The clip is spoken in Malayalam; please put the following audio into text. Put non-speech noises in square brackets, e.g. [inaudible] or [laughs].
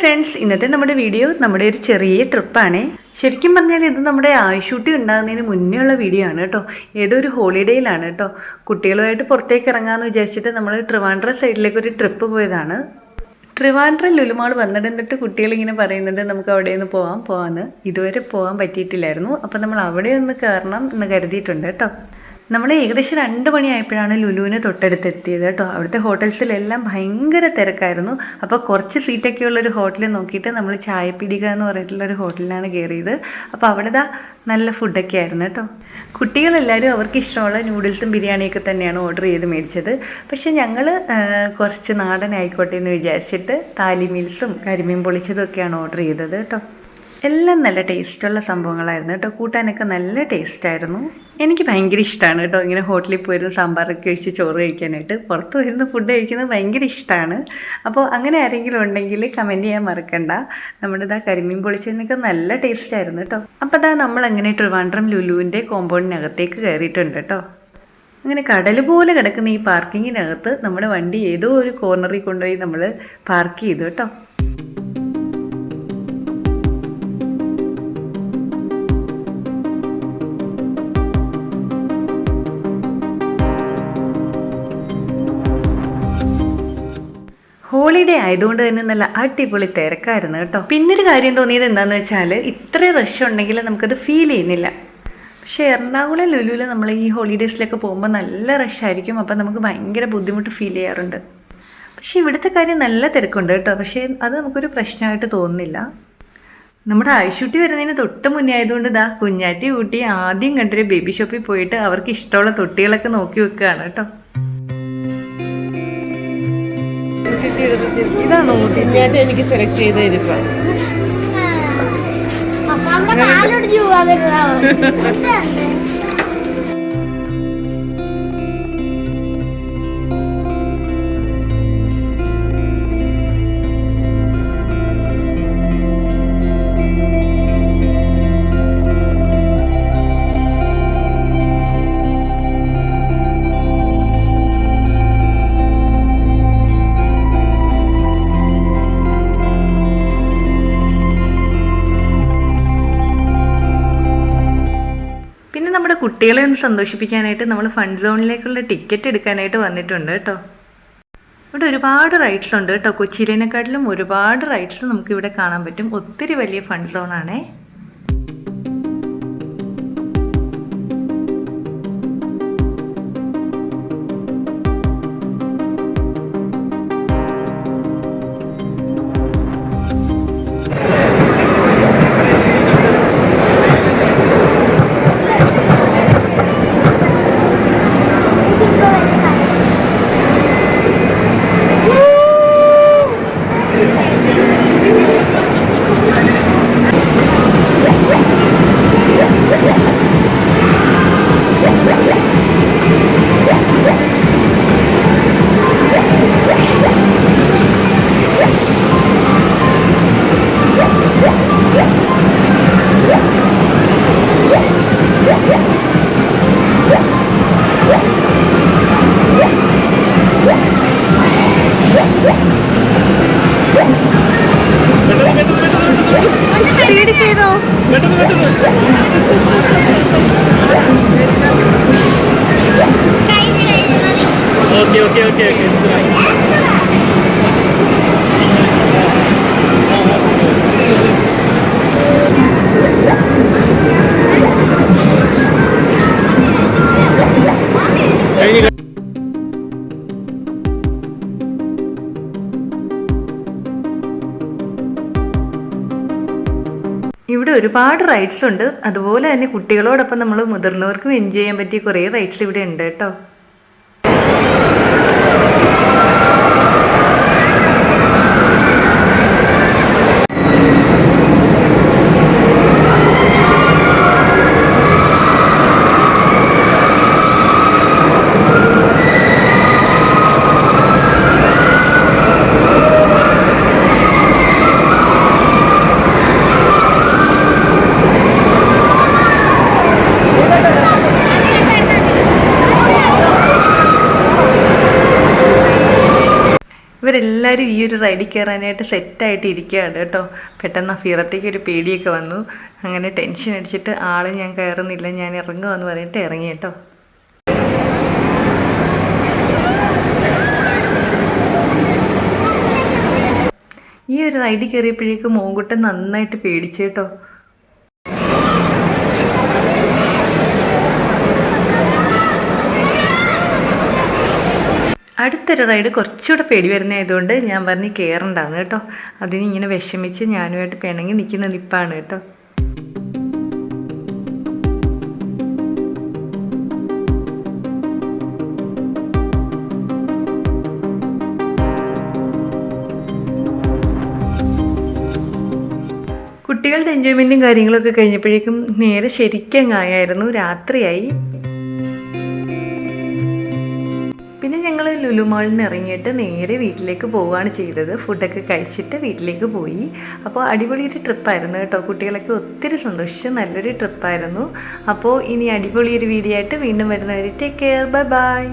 ഫ്രണ്ട്സ് ഇന്നത്തെ നമ്മുടെ വീഡിയോ നമ്മുടെ ഒരു ചെറിയ ട്രിപ്പാണ് ശരിക്കും പറഞ്ഞാൽ ഇത് നമ്മുടെ ആയുഷൂട്ടി ഉണ്ടാകുന്നതിന് മുന്നേ ഉള്ള വീഡിയോ ആണ് കേട്ടോ. ഏതൊരു ഹോളിഡേയിലാണ് കേട്ടോ. കുട്ടികളുമായിട്ട് പുറത്തേക്ക് ഇറങ്ങാമെന്ന് വിചാരിച്ചിട്ട് നമ്മൾ ട്രിവാൻഡ്ര സൈഡിലേക്ക് ഒരു ട്രിപ്പ് പോയതാണ്. ട്രിവാൻഡ്ര ലുലുമാൾ വന്നിട്ട് കുട്ടികളിങ്ങനെ പറയുന്നുണ്ട് നമുക്ക് അവിടെ നിന്ന് പോകാം പോകാമെന്ന് ഇതുവരെ പോകാൻ പറ്റിയിട്ടില്ലായിരുന്നു. അപ്പം നമ്മൾ അവിടെ ഒന്ന് കയറണം എന്ന് കരുതിയിട്ടുണ്ട് കേട്ടോ. നമ്മൾ ഏകദേശം രണ്ട് മണിയായപ്പോഴാണ് ലുലുവിന് തൊട്ടടുത്ത് എത്തിയത് കേട്ടോ. അവിടുത്തെ ഹോട്ടൽസിലെല്ലാം ഭയങ്കര തിരക്കായിരുന്നു. അപ്പോൾ കുറച്ച് സീറ്റൊക്കെ ഉള്ളൊരു ഹോട്ടൽ നോക്കിയിട്ട് നമ്മൾ ചായപ്പിടിക എന്ന് പറഞ്ഞിട്ടുള്ളൊരു ഹോട്ടലിലാണ് കയറിയത്. അപ്പോൾ അവിടെ ദാ നല്ല ഫുഡൊക്കെ ആയിരുന്നു കേട്ടോ. കുട്ടികളെല്ലാവരും അവർക്ക് ഇഷ്ടമുള്ള നൂഡിൽസും ബിരിയാണിയൊക്കെ തന്നെയാണ് ഓർഡർ ചെയ്ത് മേടിച്ചത്. പക്ഷേ ഞങ്ങൾ കുറച്ച് നാടൻ ആയിക്കോട്ടെ എന്ന് വിചാരിച്ചിട്ട് താലി മീൽസും കരിമീൻ പൊളിച്ചതും ഒക്കെയാണ് ഓർഡർ ചെയ്തത് കേട്ടോ. എല്ലാം നല്ല ടേസ്റ്റുള്ള സംഭവങ്ങളായിരുന്നു കേട്ടോ. കൂട്ടാനൊക്കെ നല്ല ടേസ്റ്റായിരുന്നു. എനിക്ക് ഭയങ്കര ഇഷ്ടമാണ് കേട്ടോ ഇങ്ങനെ ഹോട്ടലിൽ പോയിരുന്ന് സാമ്പാറൊക്കെ കഴിച്ച് ചോറ് കഴിക്കാനായിട്ട്. പുറത്ത് പോയിരുന്ന് ഫുഡ് കഴിക്കുന്നത് ഭയങ്കര ഇഷ്ടമാണ് അപ്പോൾ അങ്ങനെ ആരെങ്കിലും ഉണ്ടെങ്കിൽ കമന്റ് ചെയ്യാൻ മറക്കണ്ട. നമ്മുടെ ഇതാ കരിമീൻ പൊളിച്ചതിനൊക്കെ നല്ല ടേസ്റ്റായിരുന്നു കേട്ടോ. അപ്പോൾ അതാ നമ്മൾ അങ്ങനെ ട്രിവാൻഡ്രം ലുലുവിന്റെ കോമ്പൗണ്ടിനകത്തേക്ക് കയറിയിട്ടുണ്ട് കേട്ടോ. അങ്ങനെ കടൽ പോലെ കിടക്കുന്ന ഈ പാർക്കിങ്ങിനകത്ത് നമ്മുടെ വണ്ടി ഏതോ ഒരു കോർണറിൽ കൊണ്ടുപോയി നമ്മൾ പാർക്ക് ചെയ്തു കേട്ടോ. ഹോളിഡേ ആയതുകൊണ്ട് തന്നെ നല്ല അടിപൊളി തിരക്കായിരുന്നു കേട്ടോ. പിന്നൊരു കാര്യം തോന്നിയത് എന്താണെന്ന് വെച്ചാൽ ഇത്ര റഷ് ഉണ്ടെങ്കിൽ നമുക്കത് ഫീൽ ചെയ്യുന്നില്ല. പക്ഷേ എറണാകുളം ലുലുവിൽ നമ്മൾ ഈ ഹോളിഡേയ്സിലൊക്കെ പോകുമ്പോൾ നല്ല റഷായിരിക്കും അപ്പം നമുക്ക് ഭയങ്കര ബുദ്ധിമുട്ട് ഫീൽ ചെയ്യാറുണ്ട്. പക്ഷേ ഇവിടുത്തെ കാര്യം നല്ല തിരക്കുണ്ട് കേട്ടോ. പക്ഷേ അത് നമുക്കൊരു പ്രശ്നമായിട്ട് തോന്നുന്നില്ല. നമ്മുടെ ആയിഷൂട്ടി വരുന്നതിന് തൊട്ട് മുന്നേ ആയതുകൊണ്ട് ഇതാ കുഞ്ഞാറ്റി കൂട്ടി ആദ്യം കണ്ടൊരു ബേബി ഷോപ്പിൽ പോയിട്ട് അവർക്ക് ഇഷ്ടമുള്ള തൊട്ടികളൊക്കെ നോക്കി വെക്കുകയാണ് കേട്ടോ. ഇതാണോ ഞാൻ എനിക്ക് സെലക്ട് ചെയ്ത തരുമ്പോ അപ്പൊ [laughs] കുട്ടികളെ ഒന്ന് സന്തോഷിപ്പിക്കാനായിട്ട് നമ്മൾ ഫണ്ട് സോണിലേക്കുള്ള ടിക്കറ്റ് എടുക്കാനായിട്ട് വന്നിട്ടുണ്ട് കേട്ടോ ഇവിടെ ഒരുപാട് റൈഡ്സ് ഉണ്ട് കേട്ടോ കൊച്ചിയിലേനെക്കാട്ടിലും ഒരുപാട് റൈഡ്സ് നമുക്ക് ഇവിടെ കാണാൻ പറ്റും. ഒത്തിരി വലിയ ഫണ്ട് സോണാണേ ഓക്കെ ഓക്കെ ഓക്കെ ഇവിടെ ഒരുപാട് റൈഡ്സ് ഉണ്ട്. അതുപോലെ തന്നെ കുട്ടികളോടൊപ്പം നമ്മൾ മുതിർന്നവർക്കും എൻജോയ് ചെയ്യാൻ പറ്റിയ കുറേ റൈഡ്സ് ഇവിടെ ഉണ്ട് കേട്ടോ. ഇവരെല്ലാവരും ഈ ഒരു റൈഡിൽ കയറാനായിട്ട് സെറ്റായിട്ട് ഇരിക്കുകയാണ് കേട്ടോ. പെട്ടെന്ന് അഫീറത്തേക്ക് ഒരു പേടിയൊക്കെ വന്നു. അങ്ങനെ ടെൻഷൻ അടിച്ചിട്ട് ആൾ ഞാൻ കയറുന്നില്ല ഞാൻ ഇറങ്ങുമെന്ന് പറഞ്ഞിട്ട് ഇറങ്ങി കേട്ടോ. ഈ ഒരു റൈഡിൽ കയറിയപ്പോഴേക്കും മോങ്കുട്ടൻ നന്നായിട്ട് പേടിച്ചു അടുത്തൊരു റൈഡ് കുറച്ചുകൂടെ പേടി വരുന്നതായതുകൊണ്ട് ഞാൻ പറഞ്ഞ് കയറണ്ടാന്ന് കേട്ടോ. അതിന് ഇങ്ങനെ വിഷമിച്ച് ഞാനുമായിട്ട് പിണങ്ങി നിൽക്കുന്ന നിപ്പാണ് കേട്ടോ. കുട്ടികളുടെ എൻജോയ്മെന്റും കാര്യങ്ങളൊക്കെ കഴിഞ്ഞപ്പോഴേക്കും നേരെ ശരിക്കും ആയായിരുന്നു. രാത്രിയായി. പിന്നെ ഞങ്ങൾ ലുലു മാളിൽ നിന്ന് ഇറങ്ങിയിട്ട് നേരെ വീട്ടിലേക്ക് പോവുകയാണ് ചെയ്തത്. ഫുഡൊക്കെ കഴിച്ചിട്ട് വീട്ടിലേക്ക് പോയി. അപ്പോൾ അടിപൊളി ഒരു ട്രിപ്പായിരുന്നു കേട്ടോ. കുട്ടികളൊക്കെ ഒത്തിരി സന്തോഷിച്ചു നല്ലൊരു ട്രിപ്പായിരുന്നു. അപ്പോൾ ഇനി അടിപൊളി ഒരു വീഡിയോ ആയിട്ട് വീണ്ടും വരുന്നവർ ടേക്ക് കെയർ ബൈ ബൈ